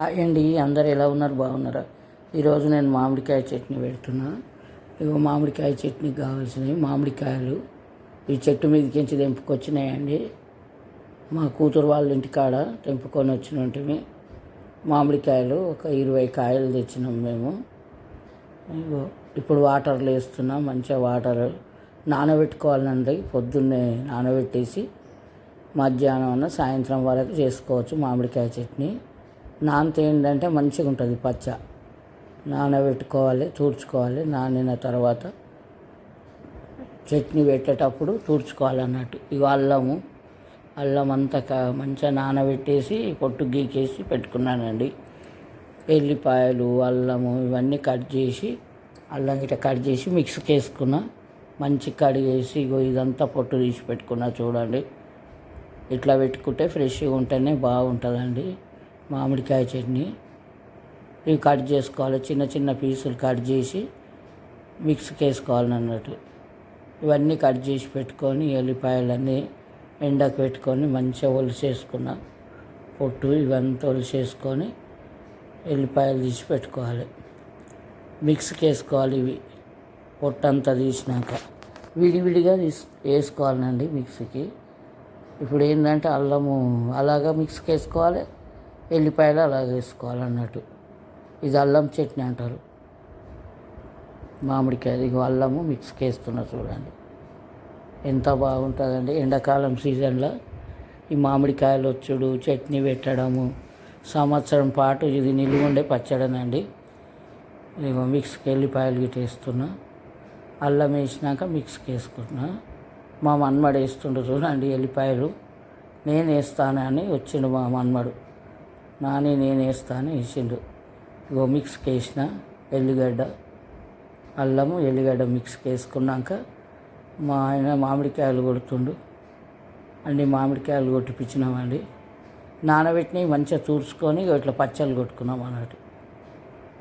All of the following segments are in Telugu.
హాయ్ అండి అందరు ఎలా ఉన్నారు? బాగున్నారా? ఈరోజు నేను మామిడికాయ చట్నీ పెడుతున్నా. ఇగో మామిడికాయ చట్నీకి కావాల్సినవి మామిడికాయలు. ఈ చెట్టు మీదకించి తెంపుకొచ్చినాయండి. మా కూతురు వాళ్ళ ఇంటికాడ తెంపుకొని వచ్చినట్టువి మామిడికాయలు ఒక ఇరవై కాయలు తెచ్చినాం మేము. ఇగో ఇప్పుడు వాటర్లో వేస్తున్నాం మంచిగా వాటర్ నానబెట్టుకోవాలండి పొద్దున్నే నానబెట్టేసి మధ్యాహ్నం అన్న సాయంత్రం వరకు చేసుకోవచ్చు మామిడికాయ చట్నీ. నానితే ఏంటంటే మంచిగా ఉంటుంది పచ్చ. నానబెట్టుకోవాలి తూడ్చుకోవాలి నానిన తర్వాత చట్నీ పెట్టేటప్పుడు తూడ్చుకోవాలి అన్నట్టు ఇవి అల్లము అల్లం అంతా క- మంచిగా నానబెట్టేసి పొట్టు గీకేసి పెట్టుకున్నానండి. ఎల్లిపాయలు అల్లము ఇవన్నీ కట్ చేసి అల్లం గిట్ట కట్ చేసి మిక్స్కి వేసుకున్నా మంచి కడిగేసి ఇగో ఇదంతా పొట్టు తీసి పెట్టుకున్నా చూడండి. ఇట్లా పెట్టుకుంటే ఫ్రెష్గా ఉంటేనే బాగుంటుందండి. మామిడికాయ చట్నీ. ఇవి కట్ చేసుకోవాలి. చిన్న చిన్న పీసులు కట్ చేసి మిక్స్కి వేసుకోవాలి అన్నట్టు ఇవన్నీ కట్ చేసి పెట్టుకొని ఎల్లిపాయలన్నీ ఎండకు పెట్టుకొని మంచిగా ఒలిసేసుకున్న పొట్టు ఇవంతా ఒలిసేసుకొని ఎల్లిపాయలు తీసి పెట్టుకోవాలి. మిక్స్కి వేసుకోవాలి ఇవి. పొట్టంతా తీసినాక. విడివిడిగా తీసి వేసుకోవాలండి మిక్సీకి. ఇప్పుడు ఏంటంటే అల్లము అలాగా మిక్స్కి వేసుకోవాలి ఎల్లిపాయలు అలాగే వేసుకోవాలి అన్నట్టు ఇది అల్లం చట్నీ అంటారు. మామిడికాయ ఇగో అల్లము మిక్స్కి వేస్తున్నా చూడండి. ఎంత బాగుంటుందండి. ఎండాకాలం సీజన్లో ఈ మామిడికాయలు వచ్చుడు చట్నీ పెట్టడము సంవత్సరం పాటు ఇది నిలువ ఉండే పచ్చడనండి. ఇగో మిక్స్కి ఎల్లిపాయలు గిట్ట వేస్తున్నా. అల్లం వేసినాక మిక్స్కి వేసుకున్నా మా మన్మడు వేస్తుండ్రు చూడండి ఎల్లిపాయలు. నేను వేస్తానని వచ్చిండు మా మన్మడు. నాని నేను వేస్తాను వేసిండు. ఇగో మిక్స్కి వేసిన ఎల్లిగడ్డ అల్లము ఎల్లిగడ్డ మిక్స్కి వేసుకున్నాక మా ఆయన మామిడికాయలు కొడుతుండు. అన్ని మామిడికాయలు కొట్టిపించినామండి నానబెట్టినవి మంచిగా తూర్చుకొని ఇట్లా పచ్చళ్ళు కొట్టుకున్నాం అన్నట్టు.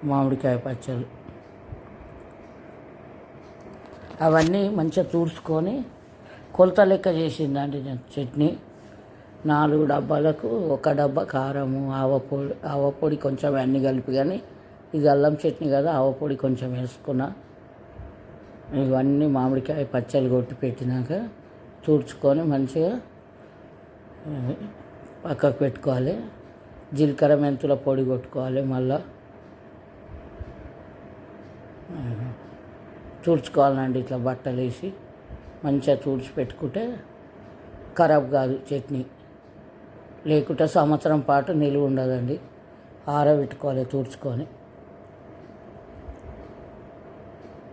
మామిడికాయ పచ్చళ్ళు. అవన్నీ మంచిగా తూర్చుకొని కొలత లెక్క చేసిందండి నేను చట్నీ. నాలుగు డబ్బాలకు ఒక డబ్బా కారము ఆవపొడి ఆవపొడి కొంచెం అన్నీ కలిపి కానీ ఇది అల్లం చట్నీ కదా ఆవపొడి కొంచెం వేసుకున్నా. ఇవన్నీ మామిడికాయ పచ్చళ్ళు కొట్టి పెట్టినాక తుడుచుకొని మంచిగా పక్కకు పెట్టుకోవాలి. జీలకర్ర మెంతుల పొడి కొట్టుకోవాలి మళ్ళా. తుడుచుకోవాలండి ఇట్లా బట్టలు వేసి మంచిగా తుడిచి పెట్టుకుంటే ఖరాబ్ కాదు చట్నీ. లేకుంటే సంవత్సరం పాటు నిలువ ఉండదండి. ఆరబెట్టుకోవాలి తుడుచుకొని.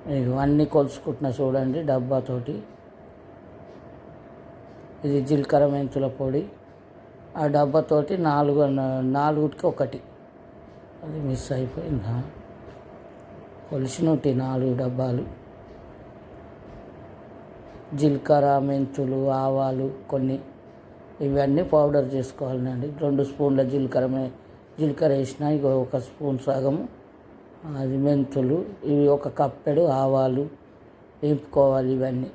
ఇవన్నీ అన్నీ కొలుసుకుంటున్నా చూడండి డబ్బాతోటి. ఇది జీలకర్ర మెంతుల పొడి. ఆ డబ్బాతోటి నాలుగు నాలుగుటికి ఒకటి. అది మిస్ అయిపోయిందా? కొలిసినట్టు నాలుగు డబ్బాలు. జీలకర్ర మెంతులు ఆవాలు కొన్ని. ఇవన్నీ పౌడర్ చేసుకోవాలండి. రెండు స్పూన్ల జీలకర్ర మే- జీలకర్ర వేసిన ఇక ఒక స్పూన్ సగము. అది మెంతులు ఇవి ఒక కప్పెడు ఆవాలు వేపుకోవాలి ఇవన్నీ.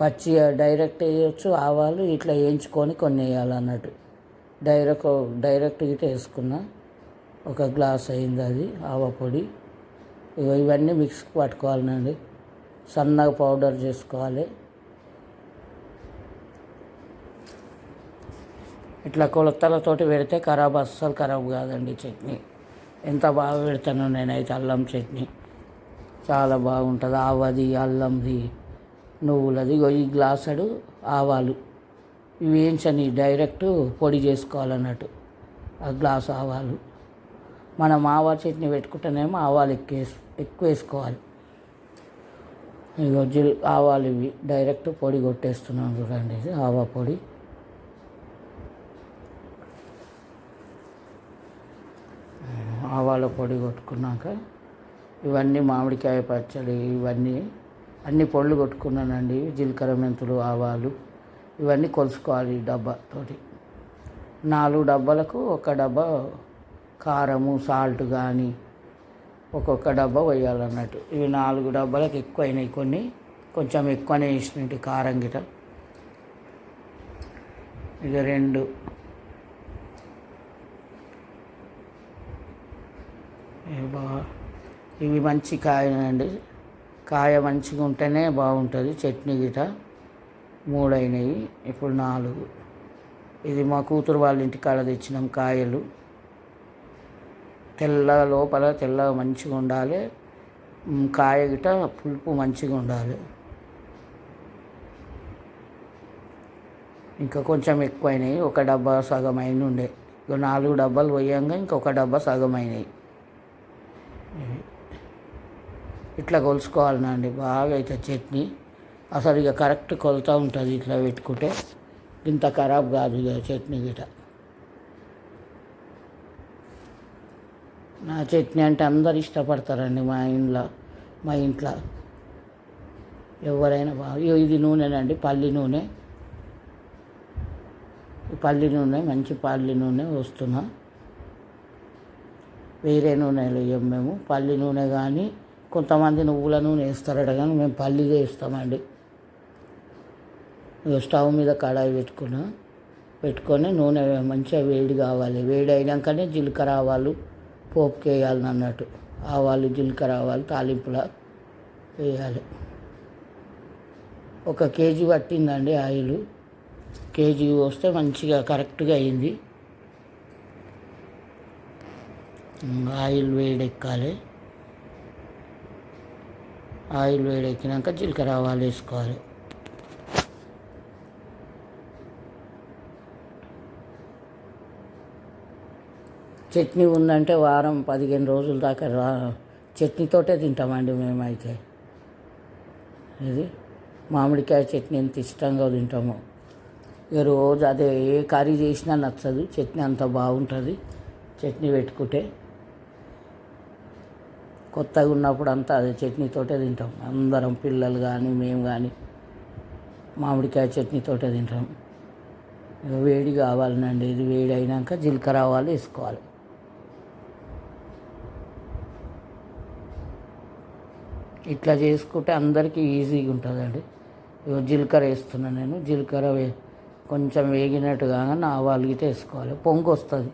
పచ్చి డైరెక్ట్ వేయచ్చు ఆవాలు ఇట్లా వేయించుకొని కొన్ని వేయాలన్నట్టు. డైరెక్ట్ డైరెక్ట్ గిట్ట వేసుకున్నా ఒక గ్లాస్ అయింది అది ఆవ పొడి. ఇవన్నీ మిక్స్కి పట్టుకోవాలండి సన్నగా పౌడర్ చేసుకోవాలి. ఇట్లా కొలతలతోటి పెడితే ఖరాబ్ అస్సలు ఖరాబ్ కాదండి చట్నీ. ఎంత బాగా పెడతాను నేనైతే అల్లం చట్నీ. చాలా బాగుంటుంది. ఆవది అల్లంది నువ్వులది. ఇగో ఈ గ్లాసుడు ఆవాలు. ఇవి వేయించని డైరెక్ట్ పొడి చేసుకోవాలన్నట్టు. ఆ గ్లాసు ఆవాలు. మనం ఆవా చట్నీ పెట్టుకుంటేనేమో ఆవాలు ఎక్కువ వేసు ఎక్కువ వేసుకోవాలి. ఇగో జిల్ ఆవాలు ఇవి. డైరెక్ట్ పొడి కొట్టేస్తున్నాను చూడండి. ఆవా పొడి. ఆవాల పొడి కొట్టుకున్నాక ఇవన్నీ మామిడికాయ పచ్చడి ఇవన్నీ అన్ని పళ్ళు కొట్టుకున్నానండి. జీలకర్ర మెంతులు ఆవాలు ఇవన్నీ కొలుసుకోవాలి డబ్బాతోటి నాలుగు డబ్బాలకు ఒక డబ్బా కారము సాల్ట్ కానీ ఒక్కొక్క డబ్బా వేయాలన్నట్టు ఇవి నాలుగు డబ్బాలకు ఎక్కువైనాయి కొన్ని. కొంచెం ఎక్కువనే వేసినట్టు కారం గిట ఇక రెండు ఇవి మంచి కాయనండి కాయ మంచిగా ఉంటేనే బాగుంటుంది. చట్నీ గిట మూడైనవి ఇప్పుడు నాలుగు. ఇది మా కూతురు వాళ్ళ ఇంటి కాడ తెచ్చినాం కాయలు. తెల్ల లోపల తెల్ల మంచిగా ఉండాలి. కాయ గిట పులుపు మంచిగా ఉండాలి. ఇంకా కొంచెం ఎక్కువైనాయి. ఒక డబ్బా సగం అయిన ఉండే. ఇక నాలుగు డబ్బాలు పోయాక ఇంకొక డబ్బా సగం అయినాయి ఇట్లా కొలుసుకోవాలనండి బాగా అయితే చట్నీ. అసలు ఇక కరెక్ట్ కొలుతూ ఉంటుంది ఇట్లా పెట్టుకుంటే. ఇంత ఖరాబ్ కాదు ఇక చట్నీ గిట. నా చట్నీ అంటే అందరు ఇష్టపడతారండి మా ఇంట్లో మా ఇంట్లో. ఎవరైనా బాగా ఇది నూనెనండి పల్లి నూనె. ఈ పల్లి నూనె మంచి పల్లి నూనె వస్తున్నా వేరే నూనెలు ఇవ్వం మేము. పల్లి నూనె కానీ కొంతమంది నువ్వుల నూనె వేస్తారట కానీ మేము పల్లిదే వేస్తామండి స్టవ్ మీద కడాయి పెట్టుకున్నా పెట్టుకొని నూనె మంచిగా వేడి కావాలి. వేడి అయినాకనే జీలకర్ర ఆవాలు పోపుకి వేయాలని అన్నట్టు. ఆవాలు జీలకర్ర ఆవాలు తాలింపులా వేయాలి. ఒక కేజీ పట్టిందండి ఆయిల్. కేజీ వస్తే మంచిగా కరెక్ట్గా అయింది. ఆయిల్ వేడెక్కాలి ఆయిల్ వేడెక్కినాక జీలకర్ర ఆవాలు వేసుకోవాలి. చట్నీ ఉందంటే వారం పదిహేను రోజుల దాకా రా చట్నీతోటే తింటామండి మేమైతే. ఇది మామిడికాయ చట్నీ ఎంత ఇష్టంగా తింటాము. ఇక రోజు అదే ఏ కర్రీ చేసినా నచ్చదు చట్నీ అంత బాగుంటుంది చట్నీ పెట్టుకుంటే. కొత్తగా ఉన్నప్పుడు అంతా అదే చట్నీతోటే తింటాం. అందరం పిల్లలు కానీ మేము కానీ మామిడికాయ చట్నీతోటే తింటాం. వేడి కావాలనండి. ఇది వేడి అయినాక జీలకర్ర ఆవాలు వేసుకోవాలి. ఇట్లా చేసుకుంటే అందరికీ ఈజీగా ఉంటుందండి. ఇగో జీలకర్ర వేస్తున్నాను నేను. జీలకర్ర వే కొంచెం వేగినట్టు కాగానే ఆవాలు గిట్ట వేసుకోవాలి. పొంగు వస్తుంది.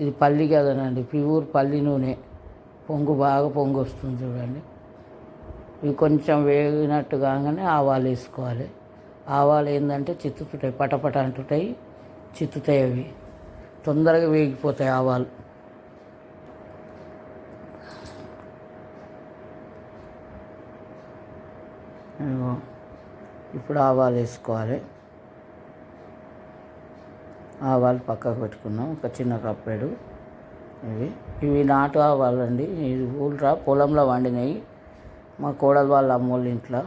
ఇది పల్లి కదనండి. ప్యూర్ పల్లి నూనె. పొంగు బాగా పొంగు వస్తుంది చూడండి. ఇవి కొంచెం వేగినట్టు కాగానే ఆవాలు వేసుకోవాలి. ఆవాలు ఏంటంటే చిత్తుతుంటాయి పటపట అంటుంటాయి చిత్తుతాయి అవి. తొందరగా వేగిపోతాయి ఆవాలు. ఇప్పుడు ఆవాలు వేసుకోవాలి. ఆవాలు పక్కకు పెట్టుకున్నాం ఒక చిన్న కప్పెడు ఇవి. ఇవి నాటు ఆవాలండి ఇది ఊళ్ళో పొలంలో వండినాయి మా కోడలు వాళ్ళ అమ్మోళ్ళ ఇంట్లో.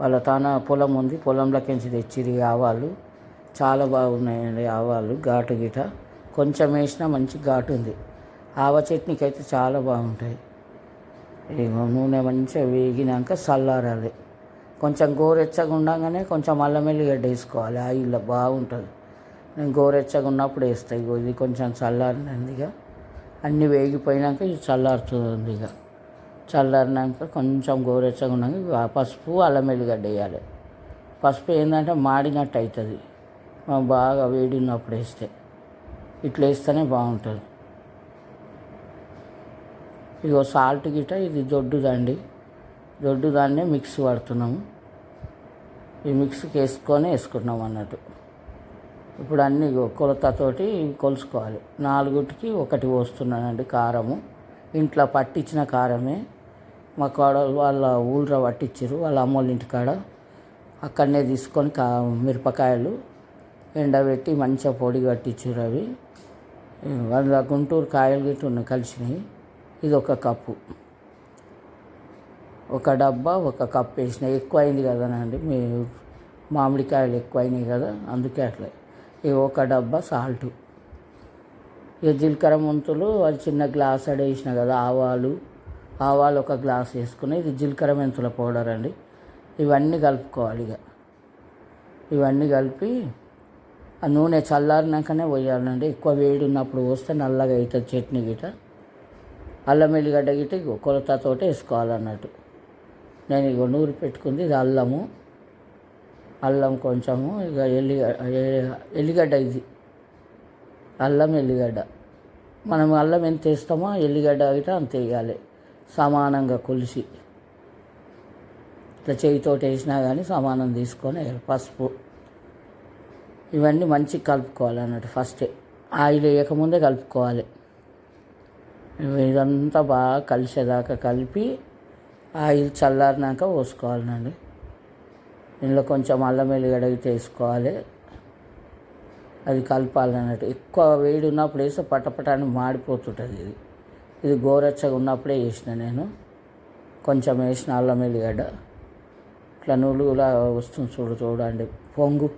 వాళ్ళ తాన పొలం ఉంది. పొలంలోకించి తెచ్చిరి ఆవాలు. చాలా బాగున్నాయండి ఆవాలు. ఘాటు గిట. కొంచెం వేసినా మంచి ఘాటు ఉంది. ఆవ చట్నీకి అయితే చాలా బాగుంటాయి. ఇగో నూనె మంచిగా వేగినాక చల్లారాలి. కొంచెం గోరెచ్చగా ఉండగానే కొంచెం అల్లం ఎల్లిగడ్డ వేసుకోవాలి. ఆయిల్లో బాగుంటుంది. నేను గోరెచ్చగా ఉన్నప్పుడు వేస్తాయి ఇది కొంచెం చల్లారినంది ఇక అన్నీ వేగిపోయినాక ఇది చల్లారుతుంది ఇక చల్లారినాక కొంచెం గోరెచ్చగా ఉన్నాక పసుపు అల్లం ఎల్లిగడ్డ వేయాలి. పసుపు ఏంటంటే మాడినట్టు అవుతుంది బాగా వేడినప్పుడు వేస్తే. ఇట్లా వేస్తేనే బాగుంటుంది. ఇగో సాల్ట్ గిట ఇది దొడ్డుదండి. దొడ్డుదాన్నే మిక్స్ పడుతున్నాము ఈ మిక్స్కి వేసుకొని వేసుకున్నాం అన్నట్టు. ఇప్పుడు అన్ని కొలతతోటి కొలుసుకోవాలి. నాలుగుటికి ఒకటి పోస్తున్నానండి కారము. ఇంట్లో పట్టించిన కారమే. మా కోడలు వాళ్ళ ఊళ్ళో పట్టించారు వాళ్ళ అమ్మోళ్ళ ఇంటికాడ అక్కడనే తీసుకొని కా మిరపకాయలు ఎండబెట్టి మంచిగా పొడి కట్టించారు అవి. వాళ్ళ గుంటూరు కాయలు గిట్ట ఉన్న కలిసినాయి ఇది ఒక కప్పు. ఒక డబ్బా ఒక కప్ వేసిన. ఎక్కువైంది కదనండి. మీ మామిడికాయలు ఎక్కువ అయినాయి కదా అందుకే అట్లా. ఒక డబ్బా సాల్ట్. ఇక జీలకర్ర మెంతులు అది చిన్న గ్లాస్ అడేసిన కదా ఆవాలు. ఆవాలు ఒక గ్లాస్ వేసుకుని ఇది జీలకర్ర మెంతుల పౌడర్ అండి. ఇవన్నీ కలుపుకోవాలి ఇక ఇవన్నీ కలిపి ఆ నూనె చల్లారినాకనే పోయాలండి. ఎక్కువ వేడి ఉన్నప్పుడు పోస్తే నల్లగా అవుతుంది చట్నీ గిట. అల్లం ఎల్లిగడ్డ గిట కొలతతోటే వేసుకోవాలన్నట్టు. నేను ఇగో నూరు పెట్టుకుంది ఇది అల్లము. అల్లం కొంచెము ఇక ఎల్లి ఎల్లిగడ్డ ఇది. అల్లం ఎల్లిగడ్డ. మనం అల్లం ఎంత వేస్తామో ఎల్లిగడ్డ అయితే అంత వేయాలి. సమానంగా కొలిసి. ఇట్లా చేయితోటి వేసినా కానీ సమానం తీసుకొని పసుపు. ఇవన్నీ మంచిగా కలుపుకోవాలి అన్నట్టు ఫస్టే. ఆయిల్ వేయకముందే కలుపుకోవాలి. ఇదంతా బాగా కలిసేదాకా కలిపి ఆయిల్ చల్లారినాక పోసుకోవాలండి. ఇందులో కొంచెం అల్లం వెల్లిగడ్డ అయితే వేసుకోవాలి అది కలపాలి అన్నట్టు. ఎక్కువ వేడి ఉన్నప్పుడు వేస్తే పటపటాన్ని మాడిపోతుంటుంది ఇది. ఇది గోరెచ్చగా ఉన్నప్పుడే వేసిన నేను. కొంచెం వేసిన అల్లం వెల్లిగడ్డ ఇట్లా నూలుగులా వస్తుంది చూడు చూడండి. పొంగు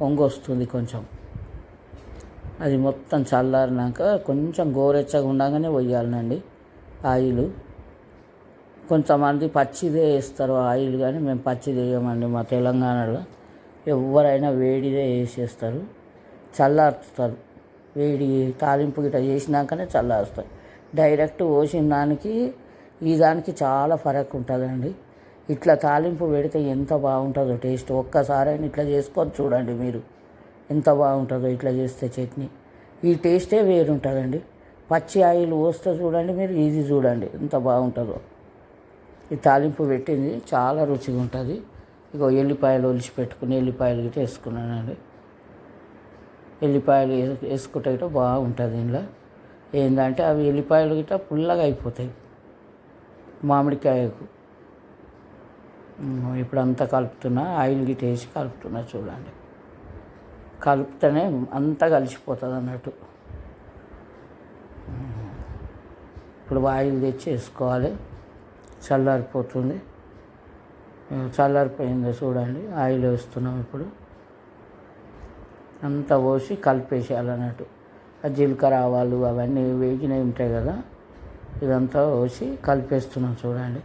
పొంగు వస్తుంది కొంచెం. అది మొత్తం చల్లారినాక కొంచెం గోరెచ్చగా ఉండగానే వేయాలనండి ఆయిల్. కొంతమంది పచ్చిదే వేస్తారు ఆయిల్ కానీ మేము పచ్చిది వేయమండి మా తెలంగాణలో. ఎవరైనా వేడిదే వేసేస్తారు చల్లారుస్తారు వేడి తాలింపు గిట్ట చేసినాకనే చల్లారుస్తారు. డైరెక్ట్ పోసిన దానికి ఈ దానికి చాలా ఫరక్ ఉంటుందండి. ఇట్లా తాలింపు పెడితే ఎంత బాగుంటుందో టేస్ట్. ఒక్కసారైనా ఇట్లా చేసుకొని చూడండి మీరు. ఎంత బాగుంటుందో ఇట్లా చేస్తే చట్నీ. ఈ టేస్టే వేరుంటుందండి. పచ్చి ఆయిల్ పోస్తే చూడండి మీరు ఇది చూడండి ఎంత బాగుంటుందో. ఈ తాలింపు పెట్టింది. చాలా రుచిగా ఉంటుంది. ఇగో ఎల్లిపాయలు ఒలిచి పెట్టుకుని ఎల్లిపాయలు గిట్ట వేసుకున్నానండి. ఎల్లిపాయలు వేసుకుంటే గిట్ట బాగుంటుంది ఇందులో. ఏంటంటే అవి ఎల్లిపాయలు గిట్ట పుల్లగా అయిపోతాయి. మామిడికాయకు. ఇప్పుడు అంతా కలుపుతున్నా. ఆయిల్ గిట్ట వేసి కలుపుతున్నా చూడండి. కలుపుతేనే అంతా కలిసిపోతుంది అన్నట్టు. ఇప్పుడు ఆయిల్ తెచ్చి వేసుకోవాలి. చల్లారిపోతుంది. చల్లారిపోయింది చూడండి ఆయిల్ వేస్తున్నాం ఇప్పుడు. అంతా పోసి కలిపేసేయాలి అన్నట్టు ఆ జీలకర్ర ఆవాలు అవన్నీ వేగినవి ఉంటాయి కదా ఇదంతా పోసి కలిపేస్తున్నాం చూడండి.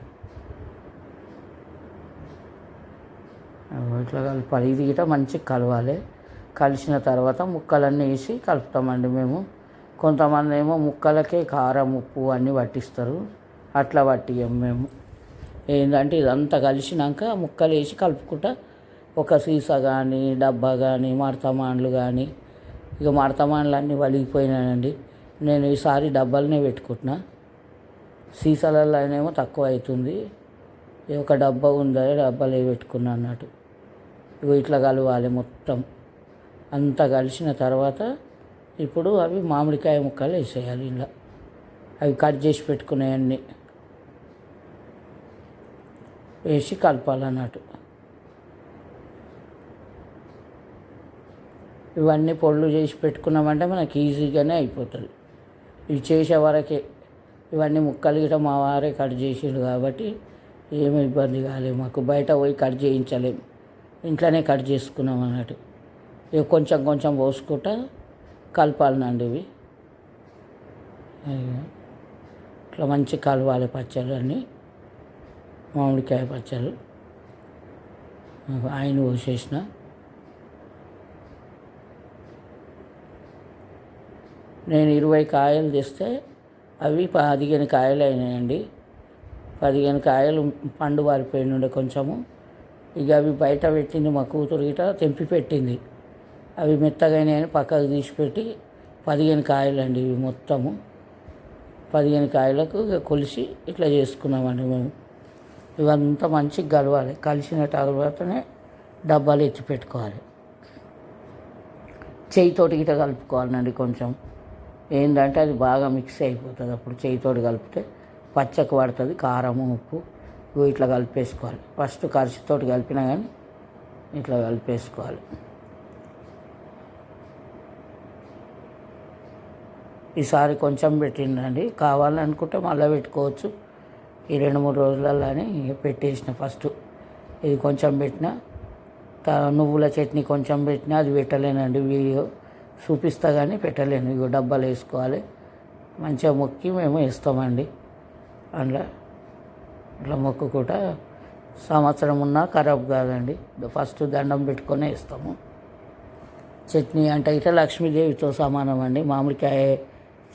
ఇట్లా కలపాలి ఇది గిట మంచిగా కలవాలి. కలిసిన తర్వాత ముక్కలన్నీ వేసి కలుపుతామండి మేము. కొంతమంది ఏమో ముక్కలకే కారం ఉప్పు అన్నీ పట్టిస్తారు. అట్లా పట్టియం మేము. ఏంటంటే ఇదంతా కలిసినాక ముక్కలు వేసి కలుపుకుంటా ఒక సీసా కానీ డబ్బా కానీ మడతమాన్లు కానీ ఇక మడతమాన్లు అన్నీ వలిగిపోయినాయండి. నేను ఈసారి డబ్బాలనే పెట్టుకుంటున్నా. సీసాలలోనేమో తక్కువ అవుతుంది ఒక డబ్బా ఉందా డబ్బాలే పెట్టుకున్నా అన్నట్టు. ఇగో ఇట్లా కలవాలి మొత్తం. అంతా కలిసిన తర్వాత ఇప్పుడు అవి మామిడికాయ ముక్కలు వేసేయాలి ఇలా. అవి కట్ చేసి పెట్టుకునేవన్నీ వేసి కలపాలన్నట్టు. ఇవన్నీ పొళ్ళు చేసి పెట్టుకున్నామంటే మనకి ఈజీగానే అయిపోతుంది. ఇవి చేసే వరకే ఇవన్నీ ముక్కలు గిట్ట మా వారే కట్ చేసిండు కాబట్టి ఏమి ఇబ్బంది కాలేదు. మాకు బయట పోయి కట్ చేయించలేము ఇంట్లోనే కట్ చేసుకున్నాం అన్నట్టు. ఇక కొంచెం కొంచెం పోసుకుంటా కలపాలనండి ఇవి. ఇట్లా మంచి కలవాలి పచ్చళ్ళన్నీ. మామిడికాయ పచ్చళ్ళు. ఆయన పోసేసిన నేను ఇరవై కాయలు తెస్తే అవి పదిహేను కాయలు అయినాయండి. పదిహేను కాయలు పండు వారిపోయిన కొంచెము. ఇక అవి బయట పెట్టింది మా కూతురు గిట తెంపి పెట్టింది. అవి మెత్తగానే పక్కకు తీసిపెట్టి పదిహేను కాయలు అండి ఇవి మొత్తము. పదిహేను కాయలకు కొలిసి ఇట్లా చేసుకున్నామండి మేము. ఇవంతా మంచిగా కలవాలి. కలిసిన తర్వాతనే డబ్బాలు ఎత్తి పెట్టుకోవాలి. చేయితోటి గిట కలుపుకోవాలండి కొంచెం. ఏంటంటే అది బాగా మిక్స్ అయిపోతుంది. అప్పుడు చేయితోటి కలిపితే పచ్చకు పడుతుంది కారము ఉప్పు ఇట్లా కలిపేసుకోవాలి. ఫస్ట్ కరిసితోటి కలిపినా కానీ ఇట్లా కలిపేసుకోవాలి. ఈసారి కొంచెం పెట్టిండండి. కావాలనుకుంటే మళ్ళీ పెట్టుకోవచ్చు. ఈ రెండు మూడు రోజులలోనే పెట్టేసిన ఫస్ట్. ఇది కొంచెం పెట్టిన నువ్వుల చట్నీ కొంచెం పెట్టినా అది పెట్టలేనండి వీడియో. చూపిస్తా కానీ పెట్టలేను ఇగో డబ్బాలు వేసుకోవాలి. మంచిగా మొక్కి మేము వేస్తామండి. అందులో ఇట్లా మొక్కు కూడా సంవత్సరం ఉన్నా ఖరాబ్ కాదండి. ఫస్ట్ దండం పెట్టుకొని వేస్తాము. చట్నీ అంటే ఇట్లా లక్ష్మీదేవితో సమానం అండి మామిడికాయ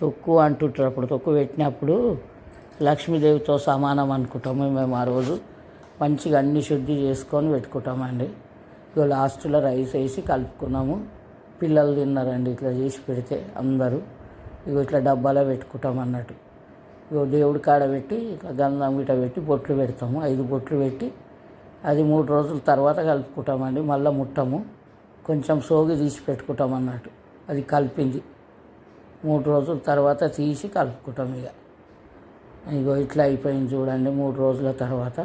తొక్కు అంటుంటారు అప్పుడు తొక్కు పెట్టినప్పుడు లక్ష్మీదేవితో సమానం అనుకుంటాము మేము ఆ రోజు. మంచిగా అన్ని శుద్ధి చేసుకొని పెట్టుకుంటామండి. ఇక లాస్ట్లో రైస్ వేసి కలుపుకున్నాము. పిల్లలు తిన్నారండి ఇట్లా చేసి పెడితే అందరూ. ఇక ఇట్లా డబ్బాలో పెట్టుకుంటాం అన్నట్టు. ఇగో దేవుడి కాడ పెట్టి ఇట్లా గంధం గిట పెట్టి బొట్లు పెడతాము. ఐదు బొట్లు పెట్టి అది మూడు రోజుల తర్వాత కలుపుకుంటామండి. మళ్ళీ ముట్టము. కొంచెం సోగి తీసి పెట్టుకుంటాం అన్నట్టు. అది కలిపింది. మూడు రోజుల తర్వాత తీసి కలుపుకుంటాం ఇక ఇగో ఇట్లా అయిపోయింది చూడండి మూడు రోజుల తర్వాత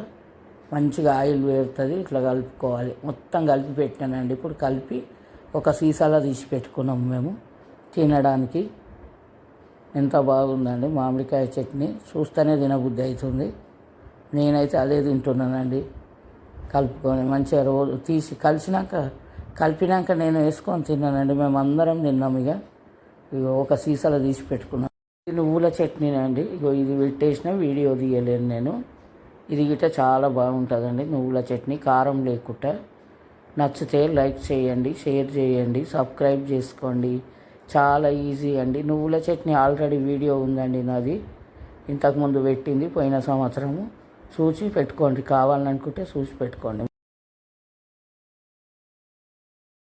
మంచిగా ఆయిల్ వేరుతుంది ఇట్లా కలుపుకోవాలి. మొత్తం కలిపి పెట్టానండి. ఇప్పుడు కలిపి ఒక సీసాలో తీసి పెట్టుకున్నాము మేము. తినడానికి ఎంత బాగుందండి మామిడికాయ చట్నీ. చూస్తేనే తినబుద్ధి అవుతుంది. నేనైతే అదే తింటున్నానండి. కలుపుకొని మంచిగా రోజు తీసి కలిసినాక కలిపినాక నేను వేసుకొని తిన్నానండి. మేము అందరం తిన్నాం ఇక ఇగో ఒక సీసాలో తీసి పెట్టుకున్నాం. నువ్వుల చట్నీ అండి. ఇగో ఇది పెట్టేసిన వీడియో తీయలేను నేను. ఇది గిట్ట చాలా బాగుంటుందండి నువ్వుల చట్నీ. కారం లేకుండా నచ్చితే లైక్ చేయండి షేర్ చేయండి సబ్స్క్రైబ్ చేసుకోండి. చాలా ఈజీ అండి. నువ్వుల చట్నీ ఆల్రెడీ వీడియో ఉందండి నాది. ఇంతకుముందు పెట్టింది పోయిన సంవత్సరము. చూసి పెట్టుకోండి. కావాలనుకుంటే చూసి పెట్టుకోండి.